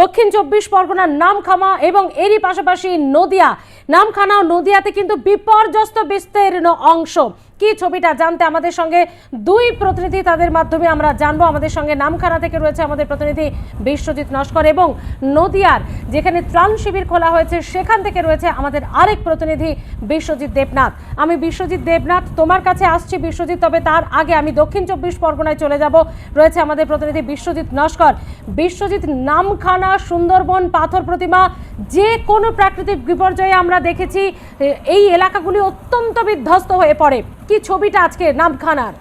দক্ষিণ চব্বিশ পরগনার নামখামা এবং এরই পাশাপাশি নদিয়া। নামখানা ও নদিয়াতে কিন্তু বিপর্যস্ত বিস্তীর্ণ অংশ। কি ছবিটা জানতে আমাদের সঙ্গে দুই প্রতিনিধি তাদের মাধ্যমে আমরা জানব। আমাদের সঙ্গে নামখানা থেকে রয়েছে আমাদের প্রতিনিধি বিশ্বজিৎ নস্কর এবং নদিয়ার যেখানে ত্রাণ শিবির খোলা হয়েছে, সেখান থেকে রয়েছে আমাদের আরেক প্রতিনিধি বিশ্বজিৎ দেবনাথ। আমি বিশ্বজিৎ দেবনাথ, তোমার কাছে আসছি বিশ্বজিৎ, তবে তার আগে আমি দক্ষিণ চব্বিশ পরগনায় চলে যাব। রয়েছে আমাদের প্রতিনিধি বিশ্বজিৎ নস্কর। বিশ্বজিৎ, নামখানা, সুন্দরবন, পাথর প্রতিমা, যে কোনো প্রাকৃতিক বিপর্যয়ে আমরা দেখেছি এই এলাকাগুলি অত্যন্ত বিধ্বস্ত হয়ে পড়ে। কি ছবিটা আজকে নামখানার?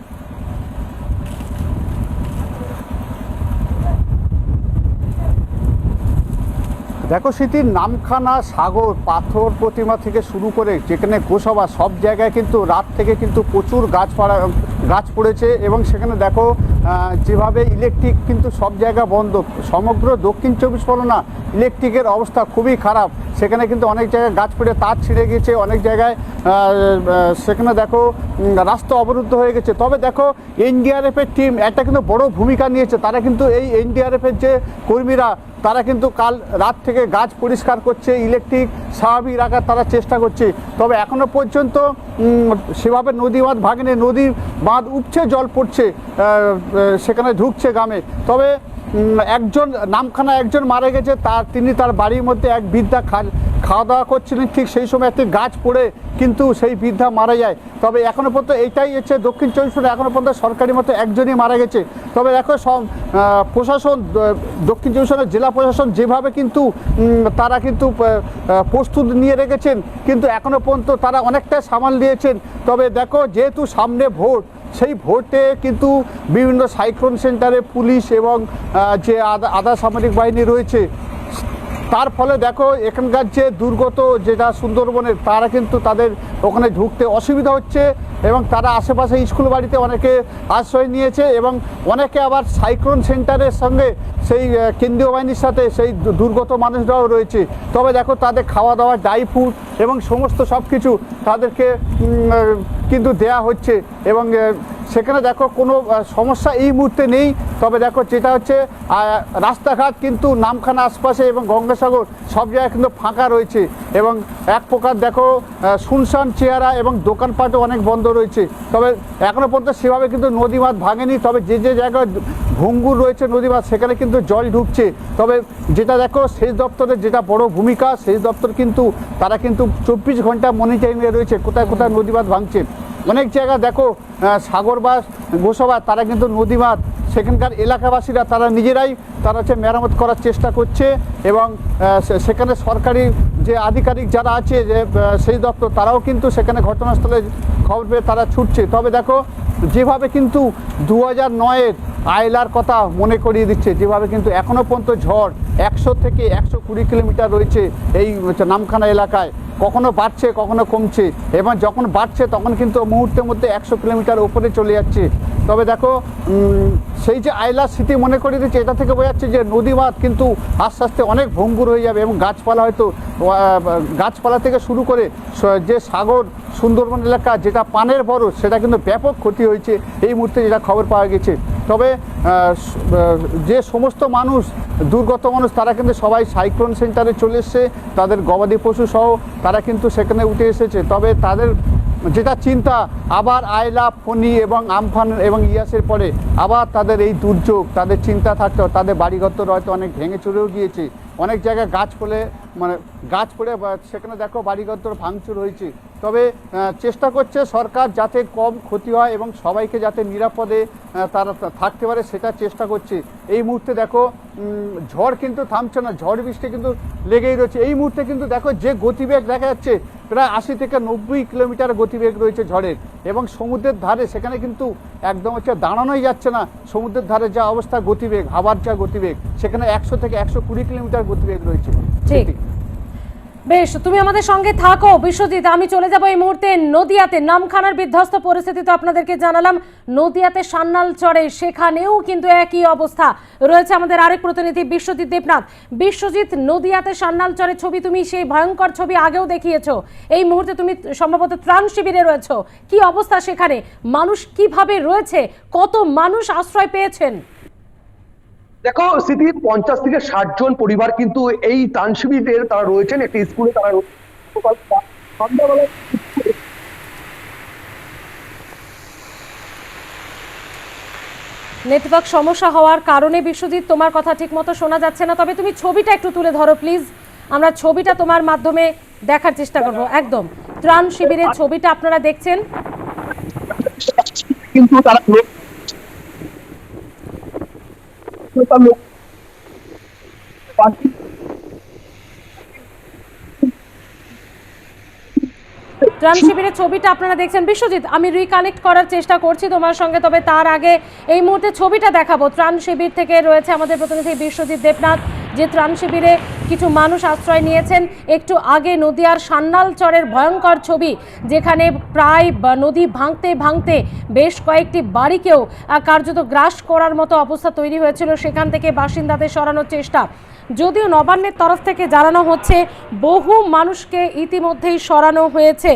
দেখো স্মৃতির নামখানা, সাগর, পাথর প্রতিমা থেকে শুরু করে যেখানে গোসবা সব জায়গায় কিন্তু রাত থেকে কিন্তু প্রচুর গাছ পাড়া, গাছ পড়েছে এবং সেখানে দেখো যেভাবে ইলেকট্রিক কিন্তু সব জায়গা বন্ধ। সমগ্র দক্ষিণ চব্বিশ পরগনা ইলেকট্রিকের অবস্থা খুবই খারাপ। সেখানে কিন্তু অনেক জায়গায় গাছ পড়ে, তার ছিঁড়ে গেছে, অনেক জায়গায় সেখানে দেখো রাস্তা অবরুদ্ধ হয়ে গেছে। তবে দেখো, এনডিআরএফের টিম একটা কিন্তু বড় ভূমিকা নিয়েছে। তারা কিন্তু এই এনডিআরএফের যে কর্মীরা তারা কিন্তু কাল রাত থেকে গাছ পরিষ্কার করছে ইলেকট্রিক স্বাভাবিক রাখার তারা চেষ্টা করছে। তবে এখনও পর্যন্ত সেভাবে নদী বাঁধ ভাঙেনি, নদীর বাঁধ উঠছে জল পড়ছে সেখানে ঢুকছে গ্রামে। তবে একজন, নামখানা একজন মারা গেছে, তার, তিনি তার বাড়ির মধ্যে এক বৃদ্ধা খা- খাওয়া দাওয়া করছিলেন ঠিক সেই সময় একটি গাছ পড়ে কিন্তু সেই বৃদ্ধা মারা যায়। তবে এখনও পর্যন্ত এটাই হচ্ছে দক্ষিণ চব্বিশ পরগনা এখনও পর্যন্ত সরকারি মতো একজনই মারা গেছে। তবে দেখো প্রশাসন দক্ষিণ চব্বিশ পরগনার জেলা প্রশাসন যেভাবে কিন্তু তারা কিন্তু প্রস্তুত নিয়ে রেখেছেন, কিন্তু এখনও পর্যন্ত তারা অনেকটাই সামাল দিয়েছেন। তবে দেখো যেহেতু সামনে ভোট, সেই ভোটে কিন্তু বিভিন্ন সাইক্লোন সেন্টারে পুলিশ এবং যে আধা সামরিক বাহিনী রয়েছে তার ফলে দেখো, এখানকার যে দুর্গত যেটা সুন্দরবনের তারা কিন্তু তাদের ওখানে ঢুকতে অসুবিধা হচ্ছে এবং তারা আশেপাশে স্কুল বাড়িতে অনেকে আশ্রয় নিয়েছে এবং অনেকে আবার সাইক্লোন সেন্টারের সঙ্গে সেই কেন্দ্রীয় বাহিনীর সাথে সেই দুর্গত মানুষরাও রয়েছে। তবে দেখো, তাদের খাওয়া দাওয়া ড্রাই ফুড এবং সমস্ত সব কিছু তাদেরকে কিন্তু দেয়া হচ্ছে। এবং সেখানে দেখো, কোনো সমস্যা এই মুহূর্তে নেই। তবে দেখো, যেটা হচ্ছে রাস্তাঘাট কিন্তু নামখানা আশপাশে এবং গঙ্গাসাগর সব জায়গায় কিন্তু ফাঁকা রয়েছে। এবং এক প্রকার দেখো শুনশান চেহারা এবং দোকানপাটও অনেক বন্ধ রয়েছে। তবে এখনও পর্যন্ত সেভাবে কিন্তু নদী বাঁধ ভাঙেনি। তবে যে যে জায়গায় ভঙ্গুর রয়েছে নদী বাঁধ সেখানে কিন্তু জল ঢুকছে। তবে যেটা দেখো, সেচ দপ্তরের যেটা বড় ভূমিকা, সেচ দপ্তর কিন্তু, তারা কিন্তু চব্বিশ ঘণ্টা মনিটরিংয়ে রয়েছে, কোথায় কোথায় নদী বাঁধ ভাঙছে। অনেক জায়গা দেখো সাগর বা গোসবা, তারা কিন্তু নদী বাঁধ সেখানকার এলাকাবাসীরা, তারা নিজেরাই, তারা হচ্ছে মেরামত করার চেষ্টা করছে এবং সেখানে সরকারি যে আধিকারিক যারা আছে, যে সেই দপ্তর, তারাও কিন্তু সেখানে ঘটনাস্থলে খবর পেয়ে তারা ছুটছে। তবে দেখো যেভাবে কিন্তু দু হাজার নয়ের আয়লার কথা মনে করিয়ে দিচ্ছে, যেভাবে কিন্তু এখনও পর্যন্ত ঝড় একশো থেকে একশো কুড়ি কিলোমিটার রয়েছে এই নামখানা এলাকায়। কখনো বাড়ছে, কখনো কমছে। এবং যখন বাড়ছে, তখন কিন্তু মুহূর্তের মধ্যে একশো কিলোমিটার উপরে চলে যাচ্ছে। তবে দেখো সেই যে আয়লার স্মৃতি মনে করে দিচ্ছে, এটা থেকে বোঝা যাচ্ছে যে নদী বাঁধ কিন্তু আস্তে আস্তে অনেক ভঙ্গুর হয়ে যাবে এবং গাছপালা হয়তো গাছপালা থেকে শুরু করে যে সাগর, সুন্দরবন এলাকা, যেটা পানের বড় সেটা কিন্তু ব্যাপক ক্ষতি হয়েছে। এই মুহূর্তে যেটা খবর পাওয়া গেছে। তবে যে সমস্ত মানুষ দুর্গত মানুষ, তারা কিন্তু সবাই সাইক্লোন সেন্টারে চলে এসছে। তাদের গবাদি পশু সহ তারা কিন্তু সেখানে উঠে এসেছে। তবে তাদের যেটা চিন্তা, আবার আয়লা, ফণি এবং আমফান এবং ইয়াসের পরে আবার তাদের এই দুর্যোগ, তাদের চিন্তা থাকতো তাদের বাড়িঘর হয়তো অনেক ভেঙে চলেও গিয়েছে। অনেক জায়গায় গাছ পড়ে মানে গাছ পড়ে সেখানে দেখো বাড়িঘর ভাঙচুর হয়েছে। তবে চেষ্টা করছে সরকার যাতে কম ক্ষতি হয় এবং সবাইকে যাতে নিরাপদে তারা থাকতে পারে, সেটা চেষ্টা করছে। এই মুহূর্তে দেখো ঝড় কিন্তু থামছে না, ঝড় বৃষ্টি কিন্তু লেগেই রয়েছে। এই মুহূর্তে কিন্তু দেখো যে গতিবেগ দেখা যাচ্ছে প্রায় আশি থেকে নব্বই কিলোমিটার গতিবেগ রয়েছে ঝড়ের এবং সমুদ্রের ধারে সেখানে কিন্তু একদম হচ্ছে দাঁড়ানোই যাচ্ছে না সমুদ্রের ধারে যা অবস্থা গতিবেগ হাওয়ার যা গতিবেগ সেখানে একশো থেকে একশো কুড়ি কিলোমিটার গতিবেগ রয়েছে ঠিক। বেশ, তুমি আমাদের সঙ্গে থাকো। বিশ্বজিৎ, আমি চলে যাব এই মুহূর্তে নদিয়াতে। নামখানার বিধ্বস্ত পরিস্থিতি তো আপনাদেরকে জানালাম। নদিয়াতে সান্নাল চড়ে সেখানেও কিন্তু একই অবস্থা। রয়েছে আমাদের আরেক প্রতিনিধি বিশ্বজিৎ দেবনাথ। বিশ্বজিৎ, নদিয়াতে সান্নাল চড়ে ছবি তুমি সেই ভয়ঙ্কর ছবি আগেও দেখিয়েছো। এই মুহূর্তে তুমি সম্ভবত ত্রাণ শিবিরে রয়েছো। কি অবস্থা সেখানে? মানুষ কীভাবে রয়েছে? কত মানুষ আশ্রয় পেয়েছেন? দেখো স্মৃতি পঞ্চাশ থেকে ষাট জন পরিবার কিন্তু এই ত্রাণ শিবিরের তারা রয়েছেন একটি স্কুলে তারা সন্ধ্যাবেলায় নেটওয়ার্ক সমস্যা হওয়ার কারণে বিশ্বজিৎ তোমার কথা ঠিকমতো শোনা যাচ্ছে না। তবে তুমি ছবিটা একটু তুলে ধরো প্লিজ আমরা ছবিটা তোমার মাধ্যমে দেখার চেষ্টা করব একদম। ত্রাণ শিবিরের ছবিটা আপনারা দেখছেন। কিন্তু তারা ত্রাণ শিবিরের ছবিটা আপনারা দেখছেন। বিশ্বজিৎ, আমি রিকানেক্ট করার চেষ্টা করছি তোমার সঙ্গে, তবে তার আগে এই মুহূর্তে ছবিটা দেখাবো। ত্রাণ শিবির থেকে রয়েছে আমাদের প্রতিনিধি বিশ্বজিৎ দেবনাথ। যে ত্রাণ শিবিরে কিছু মানুষ আশ্রয় নিয়েছেন, একটু আগে নদিয়ার সান্নাল চরের ভয়ঙ্কর ছবি, যেখানে প্রায় নদী ভাঙতে ভাঙতে বেশ কয়েকটি বাড়িকেও কার্যত গ্রাস করার মতো অবস্থা তৈরি হয়েছিল। সেখান থেকে বাসিন্দাদের সরানোর চেষ্টা। যদিও নবান্নের তরফ থেকে জানানো হচ্ছে, বহু মানুষকে ইতিমধ্যেই সরানো হয়েছে।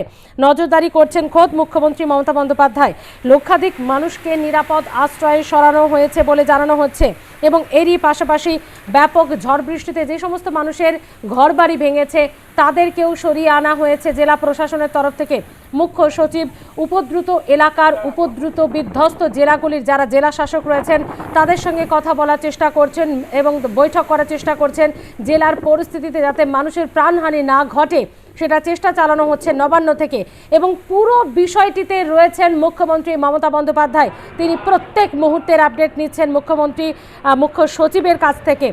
নজরদারি করছেন খোদ মুখ্যমন্ত্রী মমতা বন্দ্যোপাধ্যায়। লক্ষাধিক মানুষকে নিরাপদ আশ্রয়ে সরানো হয়েছে বলে জানানো হচ্ছে এবং এরই পাশাপাশি ব্যাপক ঝড় বৃষ্টিতে যে সমস্ত মানুষের ঘরবাড়ি ভেঙেছে, তাদেরকেও সরিয়ে আনা হয়েছে জেলা প্রশাসনের তরফ থেকে। মুখ্য সচিব, উপদ্রুত এলাকার উপদ্রুত বিধ্বস্ত জেলাগুলির যারা জেলা শাসক রয়েছেন, তাদের সঙ্গে কথা বলার চেষ্টা করছেন এবং বৈঠক করার চেষ্টা করছেন জেলার পরিস্থিতিতে যাতে মানুষের প্রাণহানি না ঘটে, সেটা চেষ্টা চালানো হচ্ছে নবান্ন থেকে। এবং পুরো বিষয়টিতে রয়েছেন মুখ্যমন্ত্রী মমতা বন্দ্যোপাধ্যায়। তিনি প্রত্যেক মুহূর্তের আপডেট নিচ্ছেন মুখ্যমন্ত্রী মুখ্য সচিবের কাছ থেকে।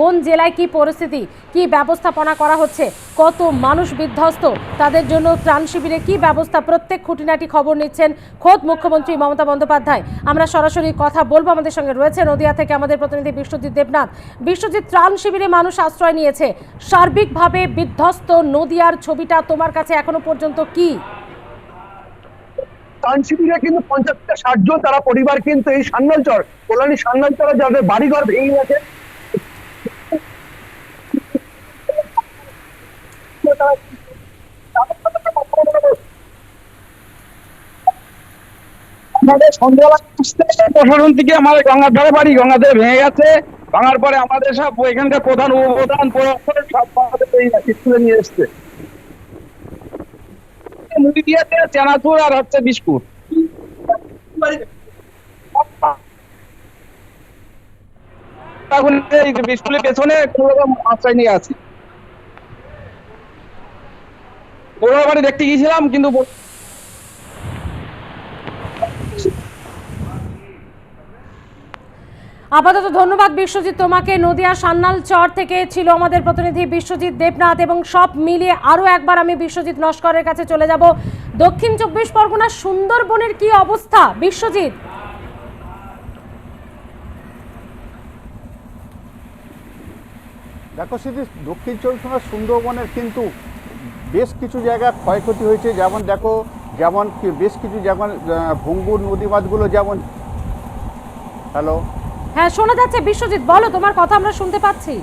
কোন জেলায় কি পরিস্থিতি, কি ব্যবস্থাপনা করা হচ্ছে, কত মানুষ বিধ্বস্ত, তাদের জন্য ত্রাণ শিবিরে কি ব্যবস্থা, প্রত্যেক খুঁটিনাটি খবর নিচ্ছেন খোদ মুখ্যমন্ত্রী মমতা বন্দ্যোপাধ্যায়। আমরা সরাসরি কথা বলব আমাদের সঙ্গে রয়েছে নদিয়া থেকে আমাদের প্রতিনিধি বিশ্বজিৎ দেবনাথ। বিশ্বজিৎ, ত্রাণ শিবিরে মানুষ আশ্রয় নিয়েছে, সার্বিকভাবে বিধ্বস্ত নদিয়ার ছবিটা তোমার কাছে এখনও পর্যন্ত কি? ত্রাণ শিবিরে কিন্তু পঞ্চাশ থেকে ষাট জন, তারা পরিবার কিন্তু এই সান্নালচর, কল্যাণী সান্নালচরে যাদের বাড়িঘর ভেঙে গেছে আমাদের সন্ধ্যাবেলা থেকে আমাদের গঙ্গার ধারে বাড়ি ভেঙে গেছে। ভাঙার পরে আমাদের সব প্রধান সব স্কুলে নিয়ে এসছে। আশ্রয় নিয়ে আছি। বাড়ি দেখতে গিয়েছিলাম, কিন্তু আপাতত ধন্যবাদ বিশ্বজিৎ, তোমাকে নদিয়া সান্নাল চর থেকে ছিল আমাদের প্রতিনিধি বিশ্বজিৎ দেবনাথ এবং সব মিলিয়ে আরও একবার আমি বিশ্বজিৎ নস্করের কাছে চলে যাব। দক্ষিণ চব্বিশ পরগনার সুন্দরবনের কি অবস্থা বিশ্বজিৎ? দেখো সেটি দক্ষিণ চব্বিশ পরগনার সুন্দরবনের কিন্তু বেশ কিছু জায়গায় ক্ষয়ক্ষতি হয়েছে। যেমন দেখো, যেমন বেশ কিছু যেমন ভঙ্গুর নদী মাছগুলো যেমন, হ্যালো? হ্যাঁ শোনা যাচ্ছে। বিশ্বজিৎ বলো তোমার কথা আমরা শুনতে পাচ্ছি।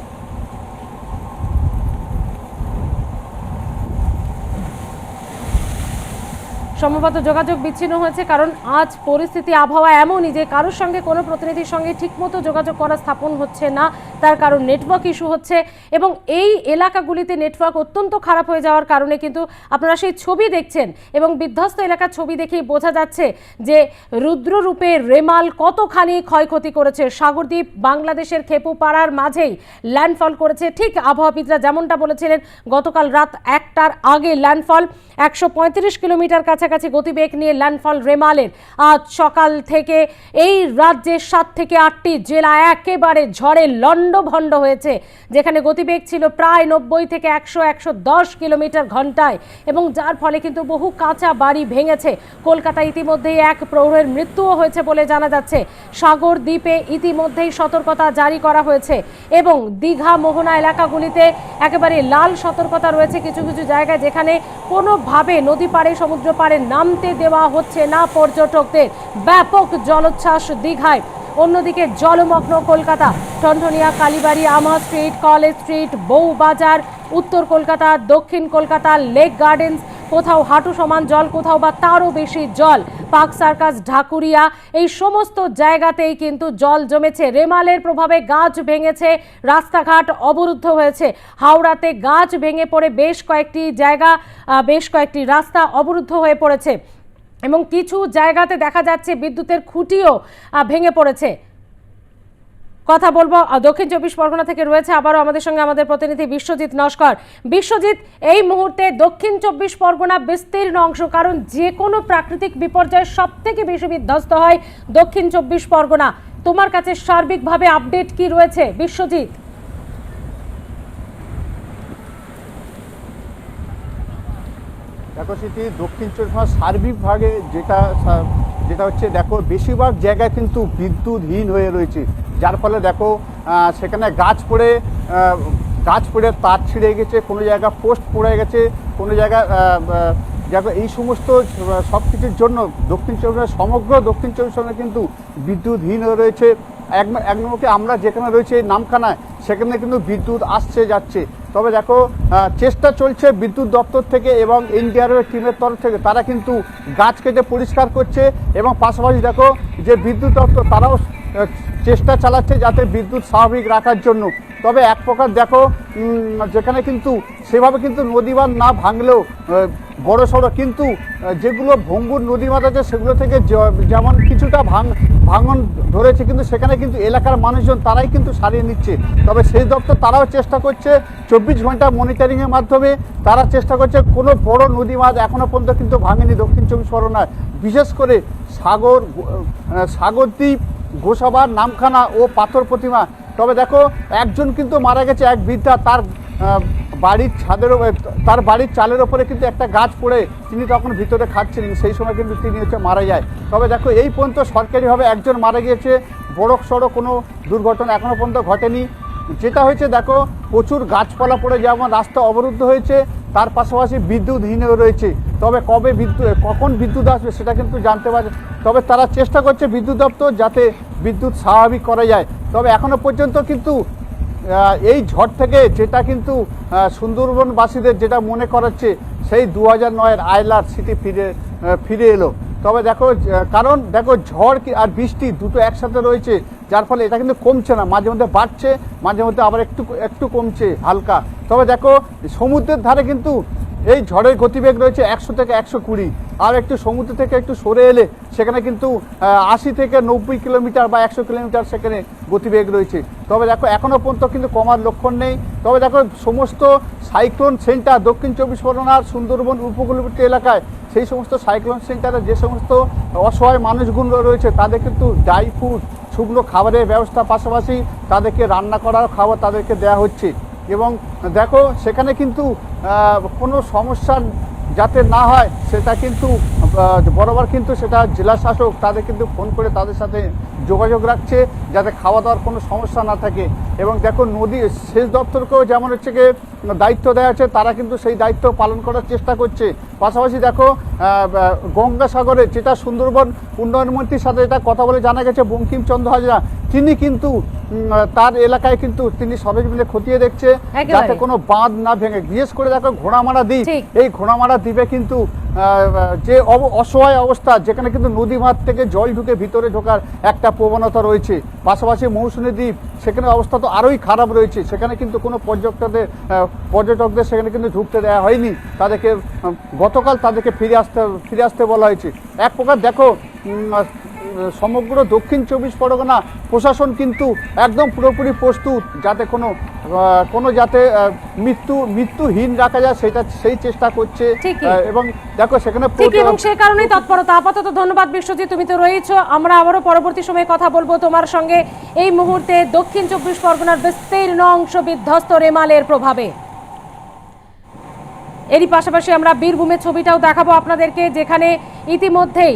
সম্ভবত যোগাযোগ বিচ্ছিন্ন হয়েছে, কারণ আজ পরিস্থিতি, আবহাওয়া এমনই যে কারোর সঙ্গে কোনো প্রতিনিধির সঙ্গে ঠিকমতো যোগাযোগ করা স্থাপন হচ্ছে না, তার কারণ নেটওয়ার্ক ইস্যু হচ্ছে এবং এই এলাকাগুলিতে নেটওয়ার্ক অত্যন্ত খারাপ হয়ে যাওয়ার কারণে কিন্তু আপনারা সেই ছবি দেখছেন এবং বিধ্বস্ত এলাকার ছবি দেখেই বোঝা যাচ্ছে যে রুদ্ররূপে রেমাল কতখানি ক্ষয়ক্ষতি করেছে। সাগরদ্বীপ বাংলাদেশের খেপুপাড়ার মাঝেই ল্যান্ডফল করেছে। ঠিক আবহাওয়াবিদরা যেমনটা বলেছিলেন, গতকাল রাত একটার আগে ল্যান্ডফল একশো পঁয়ত্রিশ কিলোমিটার কাছাকাছি গতিবেগ নিয়ে ল্যান্ডফল রেমালের। আজ সকাল থেকে এই রাজ্যের সাত থেকে আটটি জেলা একেবারে ঝড়ে লণ্ডভণ্ড হয়েছে, যেখানে গতিবেগ ছিল প্রায় নব্বই থেকে একশো একশো দশ কিলোমিটার ঘন্টায় এবং যার ফলে কিন্তু বহু কাঁচা বাড়ি ভেঙেছে। কলকাতা ইতিমধ্যেই এক প্রৌঢ়ের মৃত্যুও হয়েছে বলে জানা যাচ্ছে। সাগর দ্বীপে ইতিমধ্যেই সতর্কতা জারি করা হয়েছে এবং দীঘা, মোহনা এলাকাগুলিতে একেবারে লাল সতর্কতা রয়েছে কিছু কিছু জায়গায়, যেখানে কোনোভাবে নদী পাড়ে, সমুদ্র পাড়ে নামতে দেওয়া হচ্ছে না পর্যটকদের। ব্যাপক জলোচ্ছ্বাস দীঘায়। অন্যদিকে জলমগ্ন কলকাতা, টনটনিয়া, কালীবাড়ি, আমা স্ট্রিট, কলেজ স্ট্রিট, বউবাজার, উত্তর কলকাতা, দক্ষিণ কলকাতা, লেক গার্ডেন্স, কোথাও হাঁটু সমান জল, কোথাও বা তারও বেশি জল। পার্ক সার্কাস, ঢাকুরিয়া, এই সমস্ত জায়গাতেই কিন্তু জল জমেছে। রেমালের প্রভাবে গাছ ভেঙেছে, রাস্তাঘাট অবরুদ্ধ হয়েছে। হাওড়াতে গাছ ভেঙে পড়ে বেশ কয়েকটি জায়গা বেশ কয়েকটি রাস্তা অবরুদ্ধ হয়ে পড়েছে এবং কিছু জায়গাতে দেখা যাচ্ছে বিদ্যুতের খুঁটিও ভেঙে পড়েছে। কথা বলব। দক্ষিণ চব্বিশ পরগনা থেকে রয়েছে আবারও আমাদের সঙ্গে আমাদের প্রতিনিধি বিশ্বজিৎ নস্কর। বিশ্বজিৎ, এই মুহূর্তে দক্ষিণ চব্বিশ পরগনা বিস্তীর্ণ অংশ, কারণ যে কোনো প্রাকৃতিক বিপর্যয় সব থেকে বেশি বিধ্বস্ত হয় দক্ষিণ চব্বিশ পরগনা। তোমার কাছে সার্বিকভাবে আপডেট কি রয়েছে? বিশ্বজিৎ। দেখো সেটি, দক্ষিণ চব্বিশ সার্বিকভাগে যেটা যেটা হচ্ছে দেখো বেশিরভাগ জায়গায় কিন্তু বিদ্যুৎহীন হয়ে রয়েছে। যার ফলে দেখো সেখানে গাছ পড়ে গাছ পড়ে তার ছিঁড়ে গেছে কোনো জায়গা পোস্ট পড়ে গেছে কোনো আহ, দেখো এই সমস্ত সব কিছুর জন্য দক্ষিণ চব্বিশ সমগ্র দক্ষিণ চব্বিশ পরগনা কিন্তু বিদ্যুৎহীন হয়ে রয়েছে। এক নম্বরকে আমরা যেখানে রয়েছে নামখানায় সেখানে কিন্তু বিদ্যুৎ আসছে যাচ্ছে। তবে দেখো চেষ্টা চলছে বিদ্যুৎ দপ্তর থেকে এবং এনডিআরএফ টিমের তরফ থেকে। তারা কিন্তু গাছ কেটে পরিষ্কার করছে এবং পাশাপাশি দেখো, যে বিদ্যুৎ দপ্তর, তারাও চেষ্টা চালাচ্ছে যাতে বিদ্যুৎ স্বাভাবিক রাখার জন্য। তবে এক প্রকার দেখো যেখানে কিন্তু সেভাবে কিন্তু নদী নদীবাঁধ না ভাঙলেও বড় সড়ো কিন্তু যেগুলো ভঙ্গুর নদী নদীবাঁধ আছে সেগুলো থেকে যেমন কিছুটা ভাঙ ভাঙন ধরেছে কিন্তু সেখানে কিন্তু এলাকার মানুষজন তারাই কিন্তু সারিয়ে নিচ্ছে। তবে সেই দপ্তর তারাও চেষ্টা করছে চব্বিশ ঘণ্টা মনিটরিংয়ের মাধ্যমে তারা চেষ্টা করছে কোনো বড় নদী বাঁধ এখনও পর্যন্ত কিন্তু ভাঙেনি দক্ষিণ চব্বিশ পরগনায়। বিশেষ করে সাগর আহ, সাগরদ্বীপ গোসাবার নামখানা ও পাথর প্রতিমা। তবে দেখো, একজন কিন্তু মারা গেছে, এক বৃদ্ধা। তার বাড়ির ছাদের তার বাড়ির চালের ওপরে কিন্তু একটা গাছ পড়ে। তিনি তখন ভিতরে খাচ্ছিলেন, সেই সময় কিন্তু তিনি হচ্ছে মারা যায়। তবে দেখো, এই পর্যন্ত সরকারিভাবে একজন মারা গিয়েছে। বড় সড়ো কোনো দুর্ঘটনা এখনও পর্যন্ত ঘটেনি। যেটা হয়েছে, দেখো, প্রচুর গাছপালা পড়ে, যেমন রাস্তা অবরুদ্ধ হয়েছে। তার পাশাপাশি বিদ্যুৎহীনও রয়েছে। তবে কবে বিদ্যুৎ, কখন বিদ্যুৎ আসবে সেটা কিন্তু জানতে পারে তবে তারা চেষ্টা করছে বিদ্যুৎ দপ্তর যাতে বিদ্যুৎ স্বাভাবিক করা যায়। তবে এখনও পর্যন্ত কিন্তু এই ঝড় থেকে যেটা কিন্তু সুন্দরবনবাসীদের যেটা মনে করাচ্ছে, সেই দু হাজার নয়ের আয়লার স্মৃতি ফিরে ফিরে এলো। তবে দেখো কারণ দেখো, ঝড় আর বৃষ্টি দুটো একসাথে রয়েছে, যার ফলে এটা কিন্তু কমছে না, মাঝে মধ্যে বাড়ছে, মাঝে মধ্যে আবার একটু একটু কমছে, হালকা। তবে দেখো, সমুদ্রের ধারে কিন্তু এই ঝড়ের গতিবেগ রয়েছে একশো থেকে একশো কুড়ি, আর একটু সমুদ্র থেকে একটু সরে এলে সেখানে কিন্তু আশি থেকে নব্বই কিলোমিটার বা একশো কিলোমিটার সেখানে গতিবেগ রয়েছে। তবে দেখো এখনও পর্যন্ত কিন্তু কমার লক্ষণ নেই। তবে দেখো, সমস্ত সাইক্লোন সেন্টার দক্ষিণ চব্বিশ পরগনার সুন্দরবন উপকূলবর্তী এলাকায় সেই সমস্ত সাইক্লোন সেন্টারে যে সমস্ত অসহায় মানুষগুলো রয়েছে, তাদের কিন্তু ড্রাই ফুড শুকনো খাবারের ব্যবস্থা পাশাপাশি তাদেরকে রান্না করার খাবার তাদেরকে দেয়া হচ্ছে। এবং দেখো, সেখানে কিন্তু কোনো সমস্যার যাতে না হয়, সেটা কিন্তু বরাবর কিন্তু সেটা জেলা শাসক তাদের কিন্তু ফোন করে তাদের সাথে যোগাযোগ রাখছে যাতে খাওয়া দাওয়ার কোনো সমস্যা না থাকে। এবং দেখো নদী সেচ দপ্তরকেও যেমন হচ্ছে গিয়ে দায়িত্ব দেওয়া আছে তারা কিন্তু সেই দায়িত্ব পালন করার চেষ্টা করছে। পাশাপাশি দেখো গঙ্গাসাগরে যেটা সুন্দরবন উন্নয়ন মন্ত্রীর সাথে এটা কথা বলে জানা গেছে বঙ্কিমচন্দ্র হাজরা তিনি কিন্তু তার এলাকায় কিন্তু তিনি সবাই মিলে খতিয়ে দেখছে যাতে কোনো বাঁধ না ভেঙে। বিশেষ করে দেখো ঘোড়ামারা দ্বীপ এই ঘোড়ামারা দ্বীপে কিন্তু যে অসহায় অবস্থা যেখানে কিন্তু নদী মাঠ থেকে জল ঢুকে ভিতরে ঢোকার একটা প্রবণতা রয়েছে। পাশাপাশি মৌসুমী দ্বীপ, সেখানে অবস্থা তো আরোই খারাপ রয়েছে। সেখানে কিন্তু কোনো পর্যটকদের পর্যটকদের সেখানে কিন্তু ঢুকতে দেওয়া হয়নি। তাদেরকে গতকাল তাদেরকে ফিরে আসতে ফিরে আসতে বলা হয়েছে। এক প্রকার দেখো সমগ্র দক্ষিণ চব্বিশ পরগনা প্রশাসন কিন্তু একদম পুরোপুরি প্রস্তুত যাতে কোনো কোনো যাতে মৃত্যু মৃত্যুহীন রাখা যায় সেটা সেই চেষ্টা করছে। এবং দেখো সেখানে এবং সে কারণেই তৎপরতা। আপাতত ধন্যবাদ বিশ্বজিৎ তুমি তো রয়েছো আমরা আবারও পরবর্তী সময়ে কথা বলব তোমার সঙ্গে। এই মুহূর্তে দক্ষিণ চব্বিশ পরগনার বিস্তীর্ণ অংশ বিধ্বস্ত রেমালের প্রভাবে। এরই পাশাপাশি আমরা বীরভূমের ছবিটাও দেখাবো আপনাদেরকে, যেখানে ইতিমধ্যেই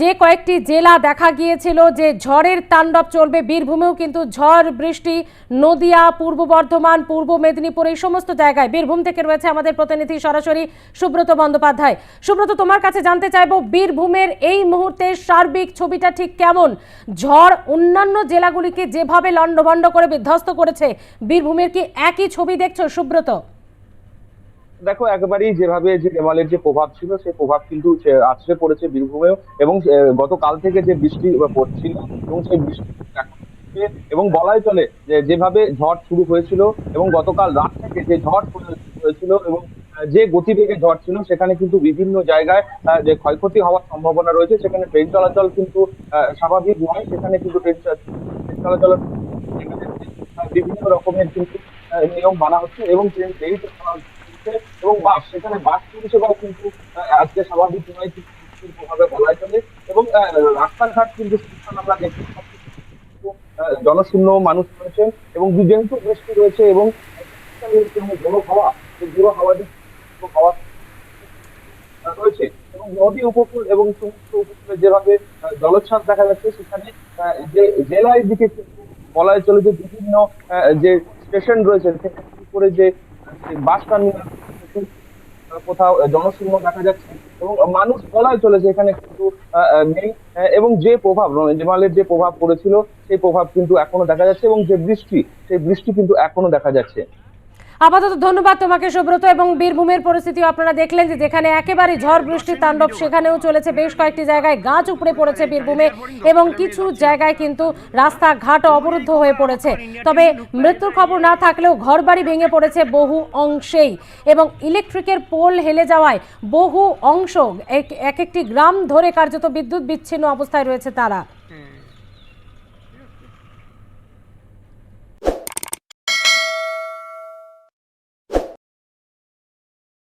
যে কয়েকটি জেলা দেখা গিয়েছিল যে ঝড়ের তাণ্ডব চলবে, বীরভূমেও কিন্তু ঝড়, বৃষ্টি, নদিয়া, পূর্ব বর্ধমান, পূর্ব মেদিনীপুর, এই সমস্ত জায়গায় বীরভূম থেকে রয়েছে আমাদের প্রতিনিধি সরাসরি সুব্রত বন্দ্যোপাধ্যায়। সুব্রত, তোমার কাছে জানতে চাইব, বীরভূমের এই মুহূর্তে সার্বিক ছবিটা ঠিক কেমন? ঝড় অন্যান্য জেলাগুলিকে যেভাবে লণ্ডভণ্ড করে বিধ্বস্ত করেছে, বীরভূমের কি একই ছবি দেখছ, সুব্রত? দেখো, একেবারেই যেভাবে যে রেমালের যে প্রভাব ছিল, সেই প্রভাব কিন্তু আছড়ে পড়েছে বীরভূমেও এবং গতকাল থেকে যে বৃষ্টি পড়ছিল এবং সেই বৃষ্টি এবং বলাই চলে যে যেভাবে ঝড় শুরু হয়েছিল এবং গতকাল রাত থেকে যে ঝড় হয়েছিল এবং যে গতিবেগে ঝড় ছিল, সেখানে কিন্তু বিভিন্ন জায়গায় যে ক্ষয়ক্ষতি হওয়ার সম্ভাবনা রয়েছে। সেখানে ট্রেন চলাচল কিন্তু স্বাভাবিক নয়। সেখানে কিন্তু ট্রেন চলাচল বিভিন্ন রকমের কিন্তু নিয়ম মানা হচ্ছে এবং ট্রেন হচ্ছে এবং বাস সেখানে বাস পরিষেবাও কিন্তু আজকে স্বাভাবিক নয় প্রভাবে বলা চলে এবং রাস্তাঘাট কিন্তু আমরা দেখতে জনশূন্য মানুষ রয়েছে এবং যেহেতু বৃষ্টি রয়েছে এবং বড় হাওয়া বড় হাওয়া হাওয়া রয়েছে এবং নদী উপকূল এবং সমুদ্র উপকূলে যেভাবে জলোচ্ছ্বাস দেখা যাচ্ছে, সেখানে যে জেলার দিকে কিন্তু বলা চলে যে বিভিন্ন যে স্টেশন রয়েছে, সেখানে করে যে বাস টার্মিনাল কোথাও জনশূন্য দেখা যাচ্ছে। এবং মানুষ বলাই চলেছে এখানে কিন্তু নেই। এবং যে প্রভাব রেমালের যে প্রভাব পড়েছিল, সেই প্রভাব কিন্তু এখনও দেখা যাচ্ছে এবং যে বৃষ্টি, সেই বৃষ্টি কিন্তু এখনও দেখা যাচ্ছে। আপাতত ধন্যবাদ তোমাকে, সুব্রত, এবং বীরভূমের পরিস্থিতিও আপনারা দেখলেন যে যেখানে একেবারে ঝড় বৃষ্টির তাণ্ডব সেখানেও চলেছে। বেশ কয়েকটি জায়গায় গাছ উপড়ে পড়েছে বীরভূমে এবং কিছু জায়গায় কিন্তু রাস্তাঘাট অবরুদ্ধ হয়ে পড়েছে। তবে মৃত্যুর খবর না থাকলেও ঘরবাড়ি ভেঙে পড়েছে বহু অংশেই এবং ইলেকট্রিকের পোল হেলে যাওয়ায় বহু অংশ এক এক একটি গ্রাম ধরে কার্যত বিদ্যুৎ বিচ্ছিন্ন অবস্থায় রয়েছে তারা।